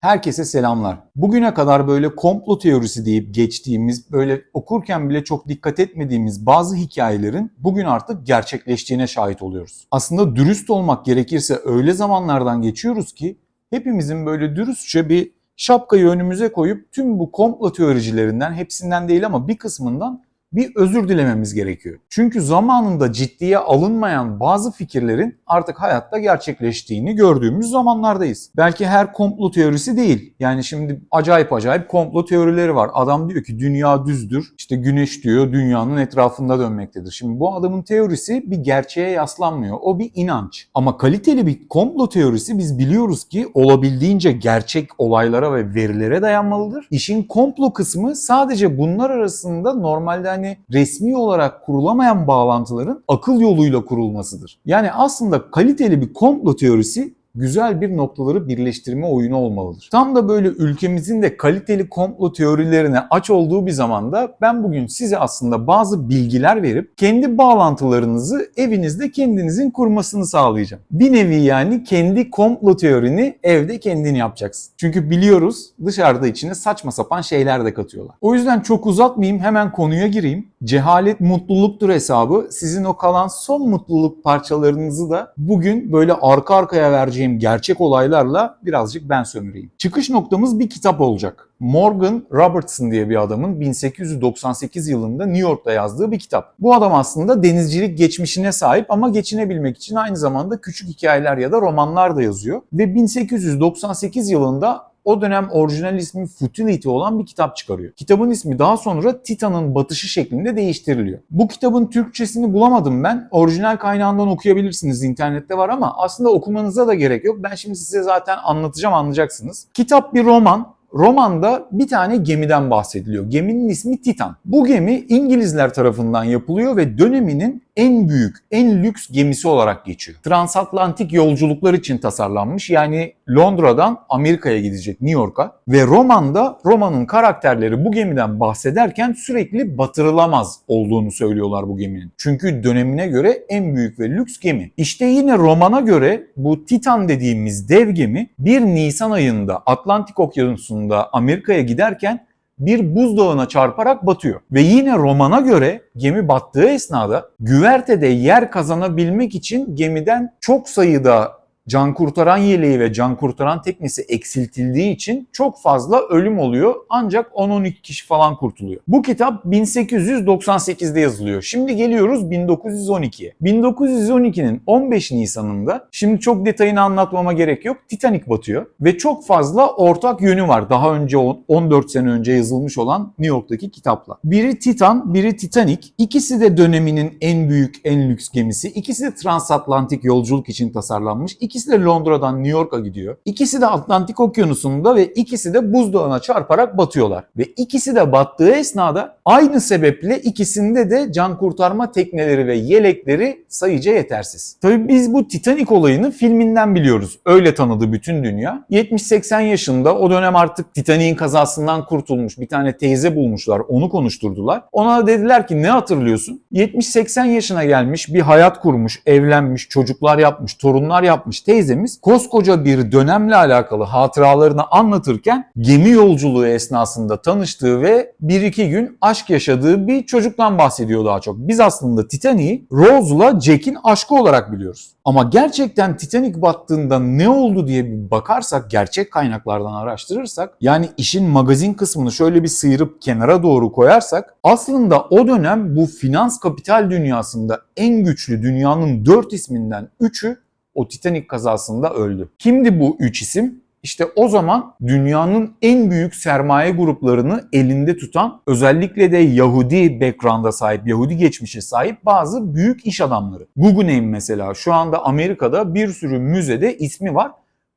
Herkese selamlar. Bugüne kadar böyle komplo teorisi deyip geçtiğimiz, böyle okurken bile çok dikkat etmediğimiz bazı hikayelerin bugün artık gerçekleştiğine şahit oluyoruz. Aslında dürüst olmak gerekirse öyle zamanlardan geçiyoruz ki hepimizin böyle dürüstçe bir şapkayı önümüze koyup tüm bu komplo teoricilerinden, hepsinden değil ama bir kısmından bir özür dilememiz gerekiyor. Çünkü zamanında ciddiye alınmayan bazı fikirlerin artık hayatta gerçekleştiğini gördüğümüz zamanlardayız. Belki her komplo teorisi değil. Yani şimdi acayip acayip komplo teorileri var. Adam diyor ki dünya düzdür. İşte güneş diyor dünyanın etrafında dönmektedir. Şimdi bu adamın teorisi bir gerçeğe yaslanmıyor. O bir inanç. Ama kaliteli bir komplo teorisi biz biliyoruz ki olabildiğince gerçek olaylara ve verilere dayanmalıdır. İşin komplo kısmı sadece bunlar arasında normalde hani resmi olarak kurulamayan bağlantıların akıl yoluyla kurulmasıdır. Yani aslında kaliteli bir komplo teorisi güzel bir noktaları birleştirme oyunu olmalıdır. Tam da böyle ülkemizin de kaliteli komplo teorilerine aç olduğu bir zamanda ben bugün size aslında bazı bilgiler verip kendi bağlantılarınızı evinizde kendinizin kurmasını sağlayacağım. Bir nevi yani kendi komplo teorini evde kendin yapacaksın. Çünkü biliyoruz dışarıda içine saçma sapan şeyler de katıyorlar. O yüzden çok uzatmayayım hemen konuya gireyim. Cehalet mutluluktur hesabı. Sizin o kalan son mutluluk parçalarınızı da bugün böyle arka arkaya vereceğim gerçek olaylarla birazcık ben sömüreyim. Çıkış noktamız bir kitap olacak. Morgan Robertson diye bir adamın 1898 yılında New York'ta yazdığı bir kitap. Bu adam aslında denizcilik geçmişine sahip ama geçinebilmek için aynı zamanda küçük hikayeler ya da romanlar da yazıyor. Ve 1898 yılında o dönem orijinal ismi Futility olan bir kitap çıkarıyor. Kitabın ismi daha sonra Titan'ın batışı şeklinde değiştiriliyor. Bu kitabın Türkçesini bulamadım ben. Orijinal kaynağından okuyabilirsiniz. internette var ama aslında okumanıza da gerek yok. Ben şimdi size zaten anlatacağım anlayacaksınız. Kitap bir roman. Romanda bir tane gemiden bahsediliyor. Geminin ismi Titan. Bu gemi İngilizler tarafından yapılıyor ve döneminin en büyük, en lüks gemisi olarak geçiyor. Transatlantik yolculuklar için tasarlanmış. Yani Londra'dan Amerika'ya gidecek New York'a. Ve romanda Roma'nın karakterleri bu gemiden bahsederken sürekli batırılamaz olduğunu söylüyorlar bu geminin. Çünkü dönemine göre en büyük ve lüks gemi. İşte yine romana göre bu Titan dediğimiz dev gemi 1 Nisan ayında Atlantik Okyanusu'nda Amerika'ya giderken bir buzdağına çarparak batıyor. Ve yine romana göre gemi battığı esnada güvertede yer kazanabilmek için gemiden çok sayıda can kurtaran yeleği ve can kurtaran teknesi eksiltildiği için çok fazla ölüm oluyor. Ancak 10-12 kişi falan kurtuluyor. Bu kitap 1898'de yazılıyor. Şimdi geliyoruz 1912'ye. 1912'nin 15 Nisan'ında şimdi çok detayını anlatmama gerek yok. Titanic batıyor ve çok fazla ortak yönü var. Daha önce 14 sene önce yazılmış olan New York'taki kitapla. Biri Titan, biri Titanic. İkisi de döneminin en büyük, en lüks gemisi. İkisi de transatlantik yolculuk için tasarlanmış. İkisi de Londra'dan New York'a gidiyor. İkisi de Atlantik Okyanusu'nda ve ikisi de buzdağına çarparak batıyorlar. Ve ikisi de battığı esnada aynı sebeple ikisinde de can kurtarma tekneleri ve yelekleri sayıca yetersiz. Tabii biz bu Titanic olayını filminden biliyoruz. Öyle tanıdı bütün dünya. 70-80 yaşında o dönem artık Titanic'in kazasından kurtulmuş bir tane teyze bulmuşlar. Onu konuşturdular. Ona dediler ki ne hatırlıyorsun? 70-80 yaşına gelmiş bir hayat kurmuş, evlenmiş, çocuklar yapmış, torunlar yapmış teyzemiz koskoca bir dönemle alakalı hatıralarını anlatırken gemi yolculuğu esnasında tanıştığı ve bir iki gün aşk yaşadığı bir çocuktan bahsediyor daha çok. Biz aslında Titanic'i Rose'la Jack'in aşkı olarak biliyoruz. Ama gerçekten Titanic battığında ne oldu diye bir bakarsak, gerçek kaynaklardan araştırırsak, yani işin magazin kısmını şöyle bir sıyırıp kenara doğru koyarsak, aslında o dönem bu finans kapital dünyasında en güçlü dünyanın dört isminden üçü o Titanic kazasında öldü. Kimdi bu üç isim? İşte o zaman dünyanın en büyük sermaye gruplarını elinde tutan özellikle de Yahudi background'a sahip, Yahudi geçmişe sahip bazı büyük iş adamları. Guggenheim mesela şu anda Amerika'da bir sürü müzede ismi var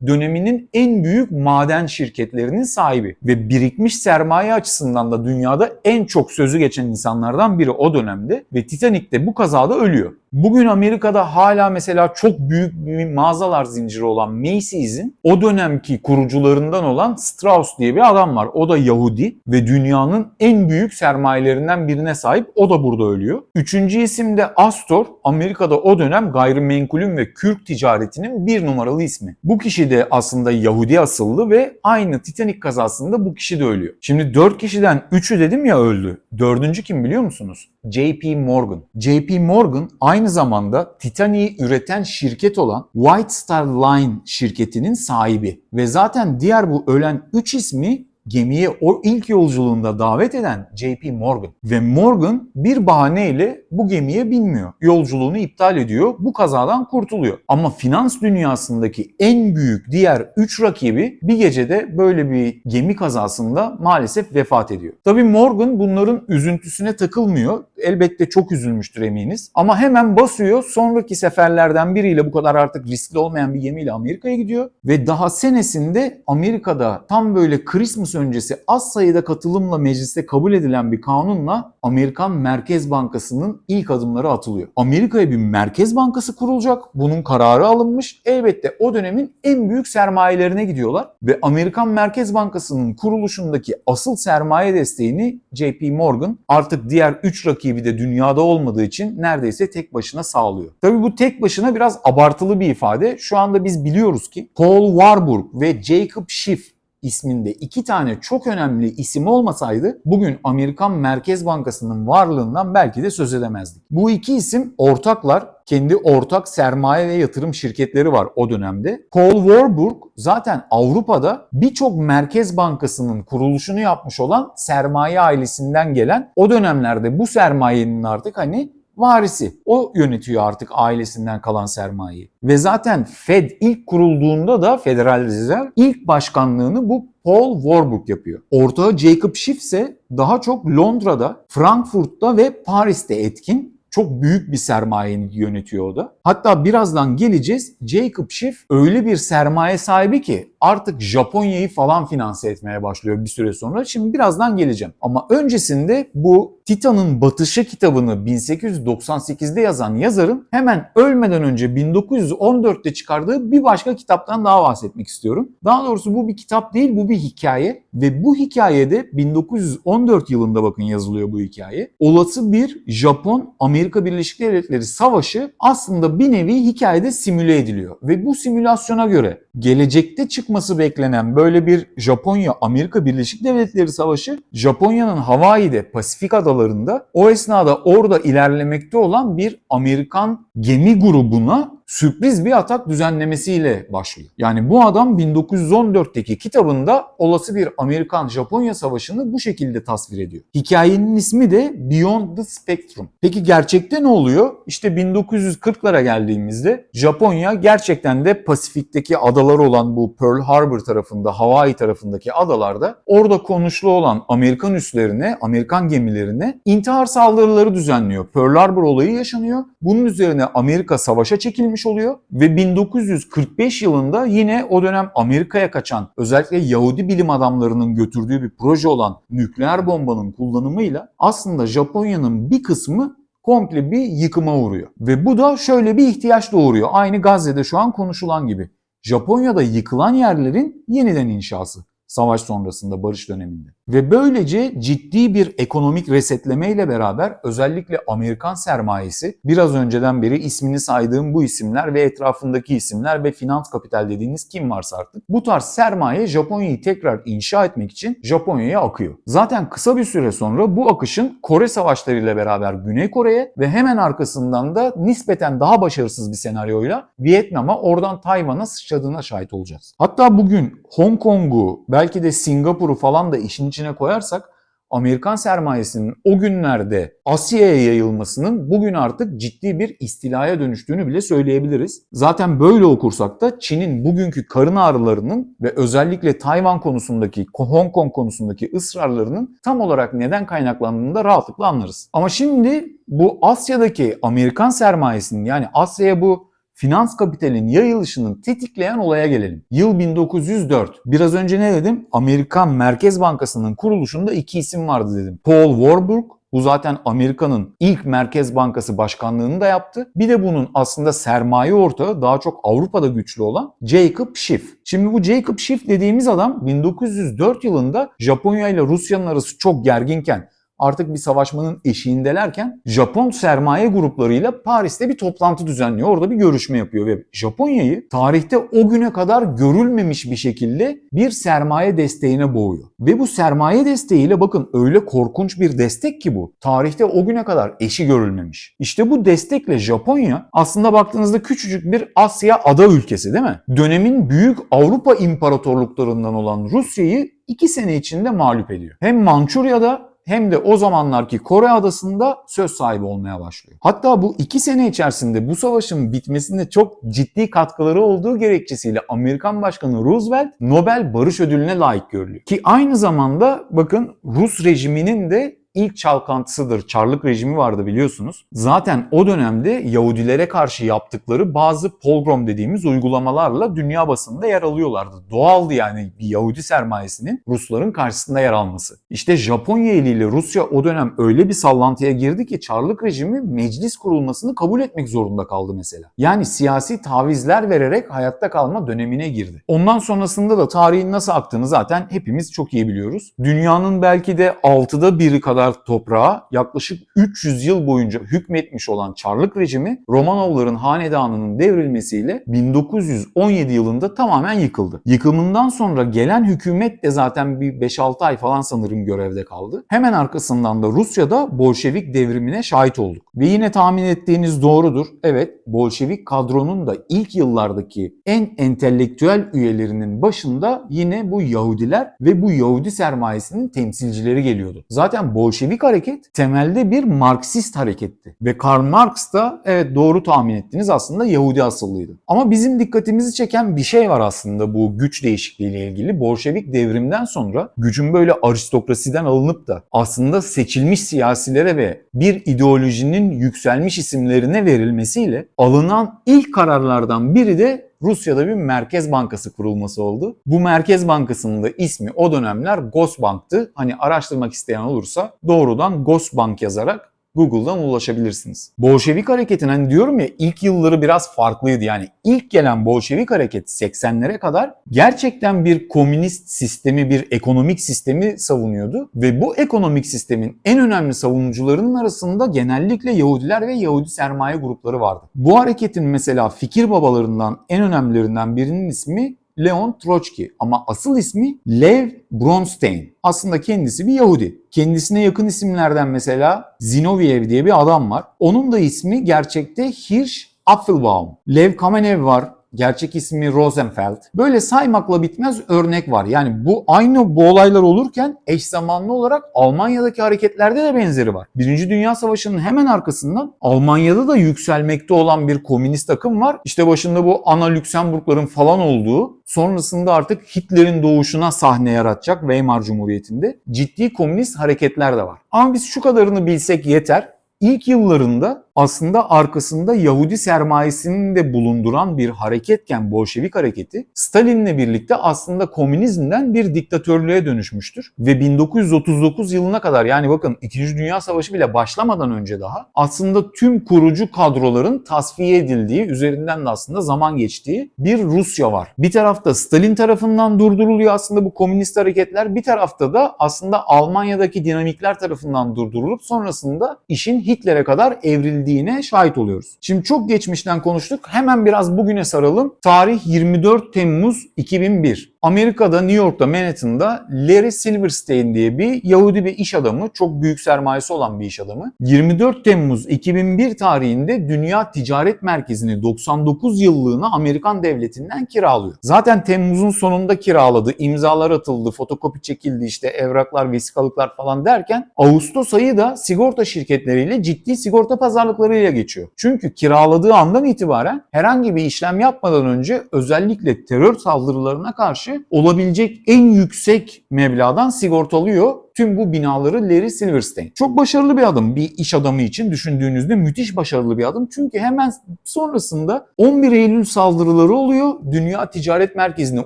döneminin en büyük maden şirketlerinin sahibi ve birikmiş sermaye açısından da dünyada en çok sözü geçen insanlardan biri o dönemde ve Titanic de bu kazada ölüyor. Bugün Amerika'da hala mesela çok büyük bir mağazalar zinciri olan Macy's'in o dönemki kurucularından olan Strauss diye bir adam var. O da Yahudi ve dünyanın en büyük sermayelerinden birine sahip. O da burada ölüyor. Üçüncü isim de Astor. Amerika'da o dönem gayrimenkulün ve kürk ticaretinin bir numaralı ismi. Bu kişi de aslında Yahudi asıllı ve aynı Titanic kazasında bu kişi de ölüyor. Şimdi dört kişiden üçü dedim ya öldü. Dördüncü kim biliyor musunuz? JP Morgan. JP Morgan aynı zamanda Titanic'i üreten şirket olan White Star Line şirketinin sahibi. Ve zaten diğer bu ölen 3 ismi gemiye o ilk yolculuğunda davet eden JP Morgan. Ve Morgan bir bahaneyle bu gemiye binmiyor. Yolculuğunu iptal ediyor. Bu kazadan kurtuluyor. Ama finans dünyasındaki en büyük diğer 3 rakibi bir gecede böyle bir gemi kazasında maalesef vefat ediyor. Tabii Morgan bunların üzüntüsüne takılmıyor. Elbette çok üzülmüştür eminiz. Ama hemen basıyor. Sonraki seferlerden biriyle bu kadar artık riskli olmayan bir gemiyle Amerika'ya gidiyor. Ve daha senesinde Amerika'da tam böyle Christmas öncesi az sayıda katılımla mecliste kabul edilen bir kanunla Amerikan Merkez Bankası'nın ilk adımları atılıyor. Amerika'ya bir merkez bankası kurulacak. Bunun kararı alınmış. Elbette o dönemin en büyük sermayelerine gidiyorlar ve Amerikan Merkez Bankası'nın kuruluşundaki asıl sermaye desteğini JP Morgan artık diğer 3 rakibi de dünyada olmadığı için neredeyse tek başına sağlıyor. Tabii bu tek başına biraz abartılı bir ifade. Şu anda biz biliyoruz ki Paul Warburg ve Jacob Schiff isminde iki tane çok önemli isim olmasaydı bugün Amerikan Merkez Bankası'nın varlığından belki de söz edemezdik. Bu iki isim ortaklar, kendi ortak sermaye ve yatırım şirketleri var o dönemde. Paul Warburg zaten Avrupa'da birçok merkez bankasının kuruluşunu yapmış olan sermaye ailesinden gelen o dönemlerde bu sermayenin artık hani varisi. O yönetiyor artık ailesinden kalan sermayeyi. Ve zaten Fed ilk kurulduğunda da Federal Reserve ilk başkanlığını bu Paul Warburg yapıyor. Ortağı Jacob Schiff ise daha çok Londra'da, Frankfurt'ta ve Paris'te etkin çok büyük bir sermayeyi yönetiyor o da. Hatta birazdan geleceğiz. Jacob Schiff öyle bir sermaye sahibi ki artık Japonya'yı falan finanse etmeye başlıyor bir süre sonra. Şimdi birazdan geleceğim. Ama öncesinde bu Titan'ın Batışı kitabını 1898'de yazan yazarın hemen ölmeden önce 1914'te çıkardığı bir başka kitaptan daha bahsetmek istiyorum. Daha doğrusu bu bir kitap değil bu bir hikaye ve bu hikayede 1914 yılında bakın yazılıyor bu hikaye. Olası bir Japon Amerika Birleşik Devletleri savaşı aslında bir nevi hikayede simüle ediliyor ve bu simülasyona göre gelecekte çıkması beklenen böyle bir Japonya Amerika Birleşik Devletleri savaşı Japonya'nın Hawaii'de Pasifik adalarında o esnada orada ilerlemekte olan bir Amerikan gemi grubuna sürpriz bir atak düzenlemesiyle başlıyor. Yani bu adam 1914'teki kitabında olası bir Amerikan-Japonya savaşını bu şekilde tasvir ediyor. Hikayenin ismi de Beyond the Spectrum. Peki gerçekte ne oluyor? İşte 1940'lara geldiğimizde Japonya gerçekten de Pasifik'teki adalar olan bu Pearl Harbor tarafında, Hawaii tarafındaki adalarda orada konuşlu olan Amerikan üslerine, Amerikan gemilerine intihar saldırıları düzenliyor. Pearl Harbor olayı yaşanıyor. Bunun üzerine Amerika savaşa çekilmiş oluyor ve 1945 yılında yine o dönem Amerika'ya kaçan özellikle Yahudi bilim adamlarının götürdüğü bir proje olan nükleer bombanın kullanımıyla aslında Japonya'nın bir kısmı komple bir yıkıma uğruyor. Ve bu da şöyle bir ihtiyaç doğuruyor. Aynı Gazze'de şu an konuşulan gibi. Japonya'da yıkılan yerlerin yeniden inşası savaş sonrasında barış döneminde. Ve böylece ciddi bir ekonomik resetlemeyle beraber özellikle Amerikan sermayesi biraz önceden beri ismini saydığım bu isimler ve etrafındaki isimler ve finans kapital dediğiniz kim varsa artık bu tarz sermaye Japonya'yı tekrar inşa etmek için Japonya'ya akıyor. Zaten kısa bir süre sonra bu akışın Kore savaşlarıyla beraber Güney Kore'ye ve hemen arkasından da nispeten daha başarısız bir senaryoyla Vietnam'a oradan Tayvan'a sıçradığına şahit olacağız. Hatta bugün Hong Kong'u belki de Singapur'u falan da işin içine koyarsak Amerikan sermayesinin o günlerde Asya'ya yayılmasının bugün artık ciddi bir istilaya dönüştüğünü bile söyleyebiliriz. Zaten böyle okursak da Çin'in bugünkü karın ağrılarının ve özellikle Tayvan konusundaki, Hong Kong konusundaki ısrarlarının tam olarak neden kaynaklandığını da rahatlıkla anlarız. Ama şimdi bu Asya'daki Amerikan sermayesinin yani Asya'ya bu finans kapitalin yayılışını tetikleyen olaya gelelim. Yıl 1904. Biraz önce ne dedim? Amerikan Merkez Bankası'nın kuruluşunda iki isim vardı dedim. Paul Warburg Bu zaten Amerika'nın ilk Merkez Bankası başkanlığını da yaptı. Bir de bunun aslında sermaye ortağı daha çok Avrupa'da güçlü olan Jacob Schiff. Şimdi bu Jacob Schiff dediğimiz adam 1904 yılında Japonya ile Rusya'nın arası çok gerginken artık bir savaşmanın eşiğindelerken Japon sermaye gruplarıyla Paris'te bir toplantı düzenliyor. Orada bir görüşme yapıyor ve Japonya'yı tarihte o güne kadar görülmemiş bir şekilde bir sermaye desteğine boğuyor. Ve bu sermaye desteğiyle bakın öyle korkunç bir destek ki bu. Tarihte o güne kadar eşi görülmemiş. İşte bu destekle Japonya aslında baktığınızda küçücük bir Asya ada ülkesi değil mi? Dönemin büyük Avrupa imparatorluklarından olan Rusya'yı iki sene içinde mağlup ediyor. Hem Mançurya'da hem de o zamanlarki Kore adasında söz sahibi olmaya başlıyor. Hatta bu iki sene içerisinde bu savaşın bitmesinde çok ciddi katkıları olduğu gerekçesiyle Amerikan Başkanı Roosevelt Nobel Barış Ödülü'ne layık görülüyor. Ki aynı zamanda bakın Rus rejiminin de ilk çalkantısıdır. Çarlık rejimi vardı biliyorsunuz. Zaten o dönemde Yahudilere karşı yaptıkları bazı pogrom dediğimiz uygulamalarla dünya basında yer alıyorlardı. Doğaldı yani bir Yahudi sermayesinin Rusların karşısında yer alması. İşte Japonya eliyle Rusya o dönem öyle bir sallantıya girdi ki Çarlık rejimi meclis kurulmasını kabul etmek zorunda kaldı mesela. Yani siyasi tavizler vererek hayatta kalma dönemine girdi. Ondan sonrasında da tarihin nasıl aktığını zaten hepimiz çok iyi biliyoruz. Dünyanın belki de altıda biri kadar toprağa yaklaşık 300 yıl boyunca hükmetmiş olan Çarlık rejimi Romanovların hanedanının devrilmesiyle 1917 yılında tamamen yıkıldı. Yıkımından sonra gelen hükümet de zaten bir 5-6 ay falan sanırım görevde kaldı. Hemen arkasından da Rusya'da Bolşevik devrimine şahit olduk. Ve yine tahmin ettiğiniz doğrudur. Evet Bolşevik kadronun da ilk yıllardaki en entelektüel üyelerinin başında yine bu Yahudiler ve bu Yahudi sermayesinin temsilcileri geliyordu. Zaten Bolşevik hareket temelde bir Marksist hareketti. Ve Karl Marx da evet doğru tahmin ettiniz aslında Yahudi asıllıydı. Ama bizim dikkatimizi çeken bir şey var aslında bu güç değişikliğiyle ilgili. Bolşevik devrimden sonra gücün böyle aristokrasiden alınıp da aslında seçilmiş siyasilere ve bir ideolojinin yükselmiş isimlerine verilmesiyle alınan ilk kararlardan biri de Rusya'da bir merkez bankası kurulması oldu. Bu merkez bankasının da ismi o dönemler Gosbank'tı. Hani araştırmak isteyen olursa doğrudan Gosbank yazarak Google'dan ulaşabilirsiniz. Bolşevik hareketin hani diyorum ya ilk yılları biraz farklıydı. Yani ilk gelen Bolşevik hareket 80'lere kadar gerçekten bir komünist sistemi, bir ekonomik sistemi savunuyordu. Ve bu ekonomik sistemin en önemli savunucularının arasında genellikle Yahudiler ve Yahudi sermaye grupları vardı. Bu hareketin mesela fikir babalarından en önemlilerinden birinin ismi Leon Trotsky ama asıl ismi Lev Bronstein. Aslında kendisi bir Yahudi. Kendisine yakın isimlerden mesela Zinoviev diye bir adam var. Onun da ismi gerçekte Hirsch Apfelbaum. Lev Kamenev var. Gerçek ismi Rosenfeld. Böyle saymakla bitmez örnek var. Yani bu aynı bu olaylar olurken eş zamanlı olarak Almanya'daki hareketlerde de benzeri var. Birinci Dünya Savaşı'nın hemen arkasından Almanya'da da yükselmekte olan bir komünist akım var. İşte başında bu Ana Lüksemburgların falan olduğu sonrasında artık Hitler'in doğuşuna sahne yaratacak Weimar Cumhuriyeti'nde ciddi komünist hareketler de var. Ama biz şu kadarını bilsek yeter. İlk yıllarında aslında arkasında Yahudi sermayesinin de bulunduran bir hareketken Bolşevik hareketi Stalin'le birlikte aslında komünizmden bir diktatörlüğe dönüşmüştür. Ve 1939 yılına kadar yani bakın 2. Dünya Savaşı bile başlamadan önce daha aslında tüm kurucu kadroların tasfiye edildiği, üzerinden de aslında zaman geçtiği bir Rusya var. Bir tarafta Stalin tarafından durduruluyor aslında bu komünist hareketler. Bir tarafta da aslında Almanya'daki dinamikler tarafından durdurulup sonrasında işin Hitler'e kadar evrildiği edildiğine şahit oluyoruz. Şimdi çok geçmişten konuştuk. Hemen biraz bugüne saralım. Tarih 24 Temmuz 2001. Amerika'da New York'ta Manhattan'da Larry Silverstein diye bir Yahudi bir iş adamı, çok büyük sermayesi olan bir iş adamı. 24 Temmuz 2001 tarihinde Dünya Ticaret Merkezi'ni 99 yıllığına Amerikan devletinden kiralıyor. Zaten Temmuz'un sonunda kiraladı, imzalar atıldı, fotokopi çekildi işte evraklar, vesikalıklar falan derken Ağustos ayı da sigorta şirketleriyle ciddi sigorta pazarlıklarıyla geçiyor. Çünkü kiraladığı andan itibaren herhangi bir işlem yapmadan önce özellikle terör saldırılarına karşı olabilecek en yüksek meblağdan sigortalıyor Tüm bu binaları Larry Silverstein. Çok başarılı bir adım bir iş adamı için düşündüğünüzde müthiş başarılı bir adım. Çünkü hemen sonrasında 11 Eylül saldırıları oluyor. Dünya Ticaret Merkezi'ne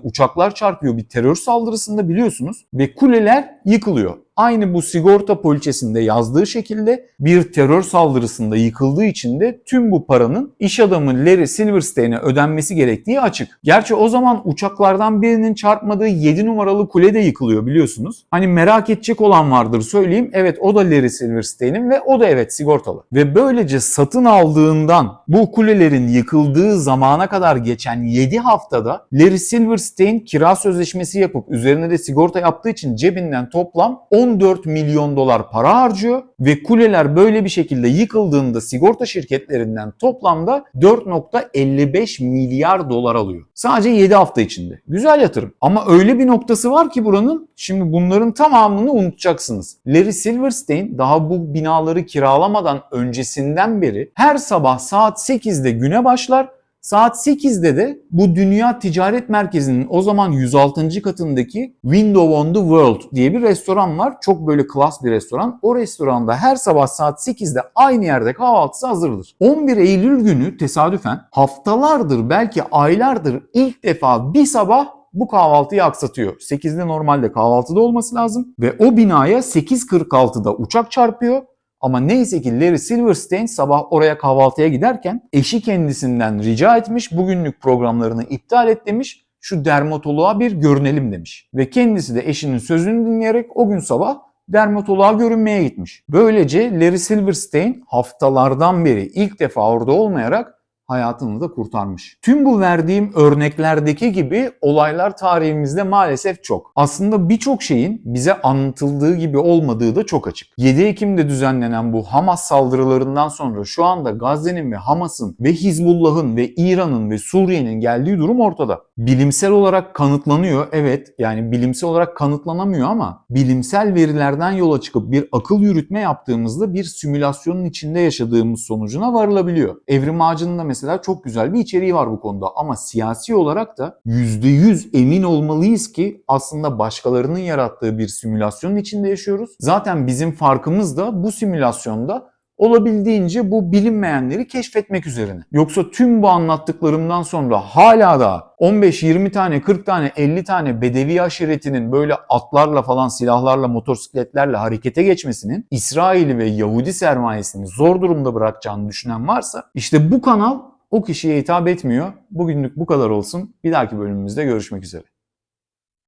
uçaklar çarpıyor bir terör saldırısında biliyorsunuz ve kuleler yıkılıyor. Aynı bu sigorta poliçesinde yazdığı şekilde bir terör saldırısında yıkıldığı için de tüm bu paranın iş adamı Larry Silverstein'e ödenmesi gerektiği açık. Gerçi o zaman uçaklardan birinin çarpmadığı 7 numaralı kule de yıkılıyor biliyorsunuz. Hani merak edecek olan vardır söyleyeyim. Evet o da Larry Silverstein'in ve o da evet sigortalı. Ve böylece satın aldığından bu kulelerin yıkıldığı zamana kadar geçen 7 haftada Larry Silverstein kira sözleşmesi yapıp üzerine de sigorta yaptığı için cebinden toplam 14 milyon dolar para harcıyor ve kuleler böyle bir şekilde yıkıldığında sigorta şirketlerinden toplamda 4.55 milyar dolar alıyor. Sadece 7 hafta içinde. Güzel yatırım. Ama öyle bir noktası var ki buranın şimdi bunların tamamını unutacaksınız. Larry Silverstein daha bu binaları kiralamadan öncesinden beri her sabah saat 8'de güne başlar Saat 8'de de bu Dünya Ticaret Merkezi'nin o zaman 106. katındaki Window on the World diye bir restoran var. Çok böyle klas bir restoran. O restoranda her sabah saat 8'de aynı yerde kahvaltısı hazırdır. 11 Eylül günü tesadüfen haftalardır belki aylardır ilk defa bir sabah bu kahvaltıyı aksatıyor. 8'de normalde kahvaltıda olması lazım ve o binaya 8.46'da uçak çarpıyor. Ama neyse ki Larry Silverstein sabah oraya kahvaltıya giderken eşi kendisinden rica etmiş bugünlük programlarını iptal et demiş şu dermatoloğa bir görünelim demiş. Ve kendisi de eşinin sözünü dinleyerek o gün sabah dermatoloğa görünmeye gitmiş. Böylece Larry Silverstein haftalardan beri ilk defa orada olmayarak hayatını da kurtarmış. Tüm bu verdiğim örneklerdeki gibi olaylar tarihimizde maalesef çok. Aslında birçok şeyin bize anlatıldığı gibi olmadığı da çok açık. 7 Ekim'de düzenlenen bu Hamas saldırılarından sonra şu anda Gazze'nin ve Hamas'ın ve Hizbullah'ın ve İran'ın ve Suriye'nin geldiği durum ortada. Bilimsel olarak kanıtlanıyor. Evet yani bilimsel olarak kanıtlanamıyor ama bilimsel verilerden yola çıkıp bir akıl yürütme yaptığımızda bir simülasyonun içinde yaşadığımız sonucuna varılabiliyor. Evrim ağacının da mesela çok güzel bir içeriği var bu konuda ama siyasi olarak da %100 emin olmalıyız ki aslında başkalarının yarattığı bir simülasyonun içinde yaşıyoruz. Zaten bizim farkımız da bu simülasyonda olabildiğince bu bilinmeyenleri keşfetmek üzerine. Yoksa tüm bu anlattıklarımdan sonra hala da 15-20 tane, 40 tane, 50 tane Bedevi aşiretinin böyle atlarla falan silahlarla, motosikletlerle harekete geçmesinin İsrail'i ve Yahudi sermayesini zor durumda bırakacağını düşünen varsa işte bu kanal o kişiye hitap etmiyor. Bugünlük bu kadar olsun. Bir dahaki bölümümüzde görüşmek üzere.